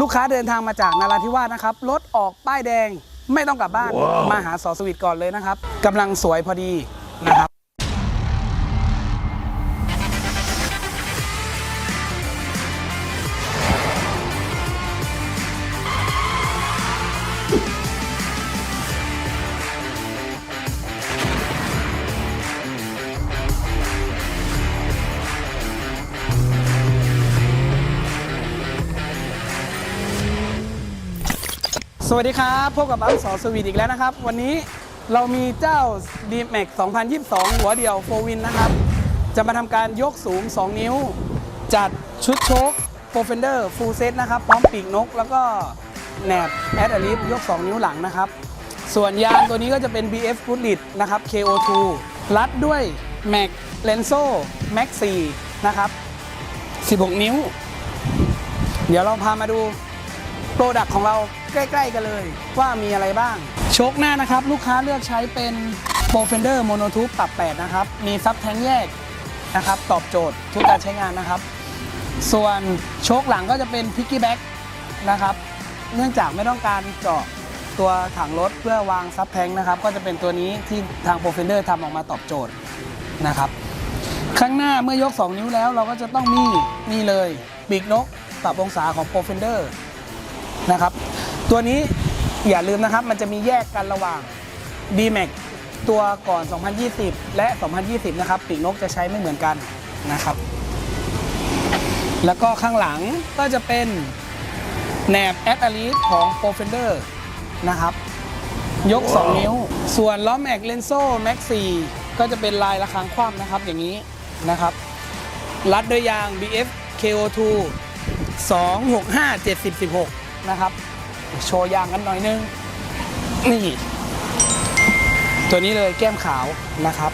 ลูกค้าเดินทางมาจากนาราธิวาสนะครับรถออกป้ายแดงไม่ต้องกลับบ้าน มาหาสอสวิตก่อนเลยนะครับกำลังสวยพอดีนะครับ สวัสดีครับพบกับอังสอสวีทอีกแล้วนะครับ วันนี้เรามีเจ้า d m a x 2022 หัวเดียวโฟวินนะครับ จะมาทำการยกสูง 2 นิ้ว จัดชุดโชคโ r รเฟนเดอร์ฟูลเซตนะครับ พร้อมปีกนก แล้วก็แหนบแอดอลิฟยก 2 นิ้วหลังนะครับ ส่วนยางตัวนี้ก็จะเป็น BF g o o d l i t นะครับ KO2 รัดด้วย Mac Lenso Max 4นะครับ 16 นิ้ว เดี๋ยวเราพามาดู รดักของเราใกล้ๆกันเลย ว่ามีอะไรบ้าง โชคหน้านะครับ ลูกค้าเลือกใช้เป็น p r o f e n d e r Monotube ปรับ 8 นะครับ มีซับแทงแยกนะครับ ตอบโจทย์ทุกการใช้งานนะครับ ส่วนโชคหลังก็จะเป็น Piggyback นะครับเนื่องจากไม่ต้องการเจาะตัวถังรถเพื่อวางซับแทงนะครับ ก็จะเป็นตัวนี้ที่ทาง p r o f e n d e r ทำออกมาตอบโจทย์นะครับ ข้างหน้าเมื่อยก 2 นิ้วแล้วเราก็จะต้องมีนี่เลยปีกนกปรับองศาของ p r o f e n d e r นะครับ ตัวนี้อย่าลืมนะครับ มันจะมีแยกกันระหว่าง D-Max ตัวก่อน 2020 และ 2020 นะครับ ปีกนกจะใช้ไม่เหมือนกันนะครับ แล้วก็ข้างหลังก็จะเป็นแหนบ a d a l i t ของ p r o f e n d e r นะครับ ยก 2 นิ้ว ส่วนล้อแม็กเลนโซ่แม็ก4ก็จะเป็นลายระฆังคว่ำนะครับอย่างนี้นะครับ รัดด้วยยาง BF KO2 265 70 16 นะครับ โชว์ยางกันหน่อยนึง นี่ ตัวนี้เลยแก้มขาวนะครับ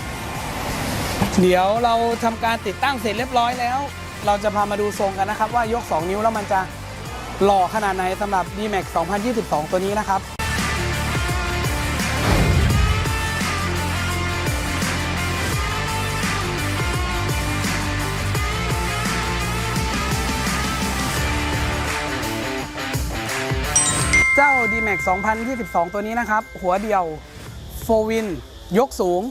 เดี๋ยวเราทำการติดตั้งเสร็จเรียบร้อยแล้ว เราจะพามาดูทรงกันนะครับ ว่ายก 2 นิ้วแล้วมันจะหล่อขนาดไหนสำหรับ D-Max 2022 ตัวนี้นะครับ เจ้า D-Max 2022 ตัวนี้นะครับ หัวเดียว4 Win ยกสูง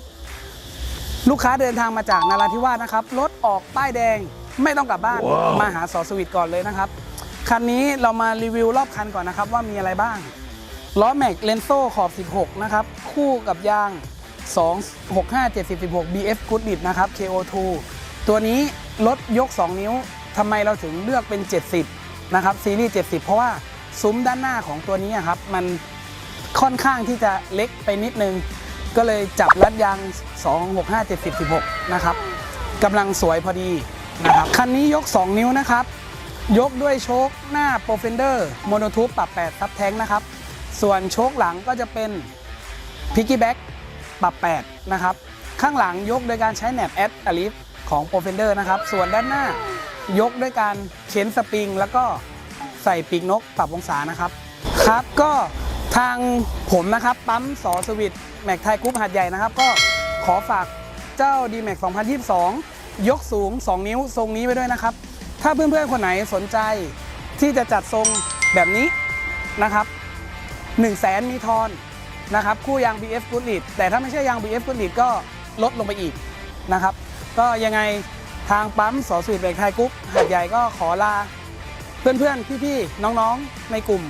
ลูกค้าเดินทางมาจากนาราธิวาสนะครับ รถออกป้ายแดงไม่ต้องกลับบ้าน มาหาสอสวิตก่อนเลยนะครับ คันนี้เรามารีวิวรอบคันก่อนนะครับ ว่ามีอะไรบ้างล้อแม็กเลนโซ่ขอบ 16 นะครับ คู่กับยาง 265 70 16 BF Goodlit นะครับ KO2 ตัวนี้รถยก 2 นิ้วทำไมเราถึงเลือกเป็น 70 นะครับ ซีรีส์ 70 เพราะว่า ซุ้มด้านหน้าของตัวนี้ครับ มันค่อนข้างที่จะเล็กไปนิดนึง ก็เลยจับรัดยาง 265 70 16 นะครับกำลังสวยพอดีนะครับคันนี้ยก 2 นิ้วนะครับ ยกด้วยโชคหน้า p r o f e n d e r Monotube ปรับ8ซับแท้งนะครับ ส่วนโชคหลังก็จะเป็น Piggyback ปรับ8นะครับ ข้างหลังยกโดยการใช้แหนบแอดอลิฟของ p r o f e n d e r นะครับ ส่วนด้านหน้ายกด้วยการเข็นสปริงแล้วก็ ใส่ปีกนกปรับองศานะครับครับก็ทางผมนะครับปั๊มสอสวิตแม็กไทยกรุ๊ปหัดใหญ่นะครับ ก็ขอฝากเจ้า d m a x 2022 ยกสูง 2 นิ้วทรงนี้ไว้ด้วยนะครับ ถ้าเพื่อนๆ คนไหนสนใจที่จะจัดทรงแบบนี้นะครับ1 0 0 0 0แสนมีทอนนะครับคู่ยาง BF g o o d l e a d แต่ถ้าไม่ใช่ยาง BF g o o d l e a d ก็ลดลงไปอีกนะครับ ก็ยังไงทางปั๊มสอสวิตแม็กไทยกรุ๊ปหัดใหญ่ก็ขอลา เพื่อนๆ พี่ๆ น้องๆ ในกลุ่ม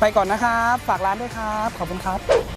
ไปก่อนนะครับ ฝากร้านด้วยครับ ขอบคุณครับ